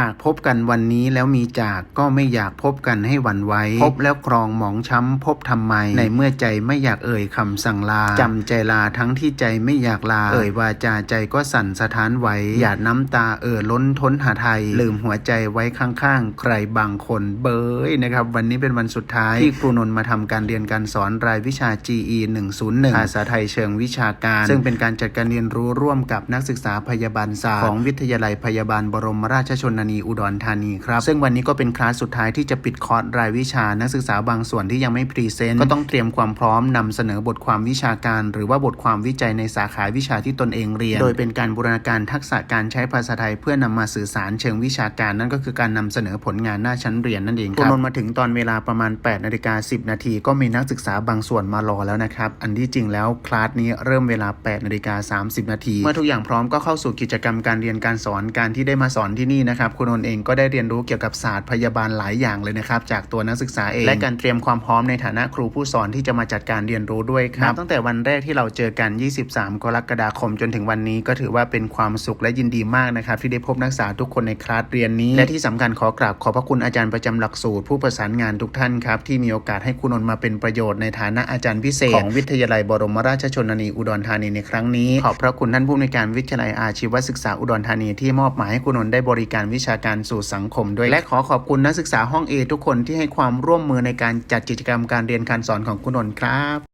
หากพบกันวันนี้แล้วมีจากก็ไม่อยากพบกันให้หวันไหวพบแล้วครองหมองช้ำพบทำไม ในเมื่อใจไม่อยากเอ่ยคำสั่งลาจำใจลาทั้งที่ใจไม่อยากลา เอ่ยวาจาใจก็สั่นสะท้านไหวหยาดน้ำตาเอ่อล้นท้นหาไทย ลืมหัวใจไว้ข้างๆ ใครบางคนเบยนะครับ วันนี้เป็นวันสุดท้าย ที่ครูนนท์มาทำการเรียนการสอนรายวิชา GE 101ภาษาไทยเชิงวิชาการ ซึ่งเป็นการจัดการเรียนรู้ร่วมกับนักศึกษาพยาบาลศาสตร์ของวิทยาลัยพยาบาลบรมราชชนนีอุดรธานีครับ ซึ่งวันนี้ก็เป็นคลาสสุดท้ายที่จะปิดคอร์สรายวิชา นักศึกษาบางส่วนที่ยังไม่พรีเซนต์ก็ต้องเตรียมความพร้อมนำเสนอบทความวิชาการ หรือว่าบทความวิจัยในสาขาวิชาที่ตนเองเรียน โดยเป็นการบูรณาการทักษะการใช้ภาษาไทย เพื่อนำมาสื่อสารเชิงวิชาการนั่นก็คือการนำเสนอผลงานหน้าชั้นเรียนนั่นเองครับนนท์มาถึงตอนเวลาประมาณ8นาฬิกา10 นาทีก็มีนักศึกษาบางส่วนมารอแล้วนะครับ อันที่จริงแล้วคลาสนี้เริ่มเวลา8นาฬิกา30 นาที เมื่อทุกอย่างพร้อมก็เข้าสู่กิจกรรมการเรียนการสอนการที่ได้มาสอนที่นี่นะครับคุณนนท์เองก็ได้เรียนรู้เกี่ยวกับศาสตร์พยาบาลหลายอย่างเลยนะครับ จากตัวนักศึกษาเอง และการเตรียมความพร้อมในฐานะครูผู้สอนที่จะมาจัดการเรียนรู้ด้วยครับ ตั้งแต่วันแรกที่เราเจอกัน 23 กรกฎาคมจนถึงวันนี้ ก็ถือว่าเป็นความสุขและยินดีมากนะครับ ที่ได้พบนักศึกษาทุกคนในคลาสเรียนนี้ และที่สำคัญขอกราบขอบพระคุณอาจารย์ประจำหลักสูตร ผู้ประสานงานทุกท่านครับที่มีโอกาสให้คุณนนท์มาเป็นประโยชน์ในฐานะอาจารย์พิเศษของวิทยาลัยบรมราชชนนีอุดรธานีในครั้งนี้ขอบพระคุณท่านผู้อำนวยการวิทยาลัยอาชีวศึกษาอุดรธานีที่มอบหมายให้คุณนนท์ได้บริการวิชาการสู่สังคมด้วย และขอขอบคุณนักศึกษาห้อง A ทุกคนที่ให้ความร่วมมือในการจัดกิจกรรมการเรียนการสอนของคุณนนท์ครับ